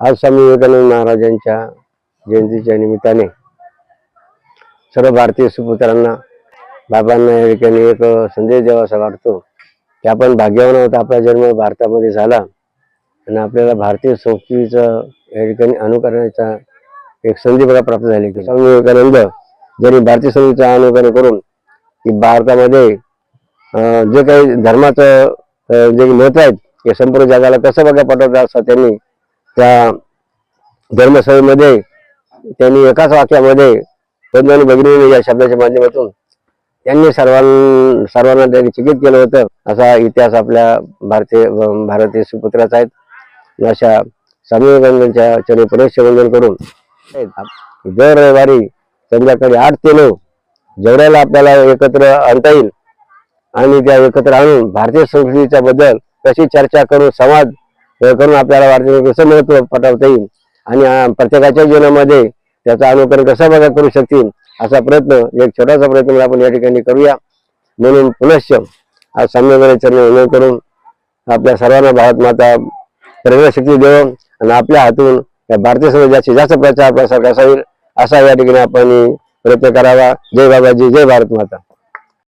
आज स्वामी विवेकानंद महाराजांच्या जयंतीच्या निमित्ताने सर्व भारतीय सुपुत्रांना बाबांना या ठिकाणी एक संदेश द्यावासा वाटतो की आपण भाग्यवान आहोत आपला जन्म भारतामध्ये झाला आणि आपल्याला भारतीय संस्कृतीचं या ठिकाणी अनुकरणाचा एक संधी बघा प्राप्त झाली. की स्वामी विवेकानंद ज्यांनी भारतीय संधीचं अनुकरण करून की भारतामध्ये जे काही धर्माचं जे महत्त्व आहेत हे संपूर्ण जगाला कसं बघा पटवतं असं त्यांनी त्या धर्मसभेमध्ये त्यांनी एकाच वाक्यामध्ये बंधन भगिनी या शब्दाच्या माध्यमातून त्यांनी सर्वां सर्वांना त्यांनी चिकित केलं होतं. असा इतिहास आपल्या भारतीय भारतीय सुपुत्राचा आहेत अशा स्वामी विवेकानंदांच्या चरणी पुनश्च वंदन करून दर रविवारी संध्याकाळी आठ ते नऊ जेवढ्याला आपल्याला एकत्र आणता येईल आणि त्या एकत्र आणून भारतीय संस्कृतीच्या बद्दल कशी चर्चा करून संवाद हे करून आपल्याला भारतीय कसं महत्त्व पटवता येईल. आणि प्रत्येकाच्या जीवनामध्ये त्याचं अनुकरण कसं बघा करू शकतील असा प्रयत्न एक छोटासा प्रयत्न आपण या ठिकाणी करूया. म्हणून पुनश्च आज साम्यकडे करून आपल्या सर्वांना भारत माता प्रेरणा शक्ती देव आणि आपल्या हातून या भारतीय समाज जास्तीत जास्त प्रचार प्रसार कसा होईल असा या ठिकाणी आपण प्रयत्न करावा. जय बाबाजी जय भारत माता.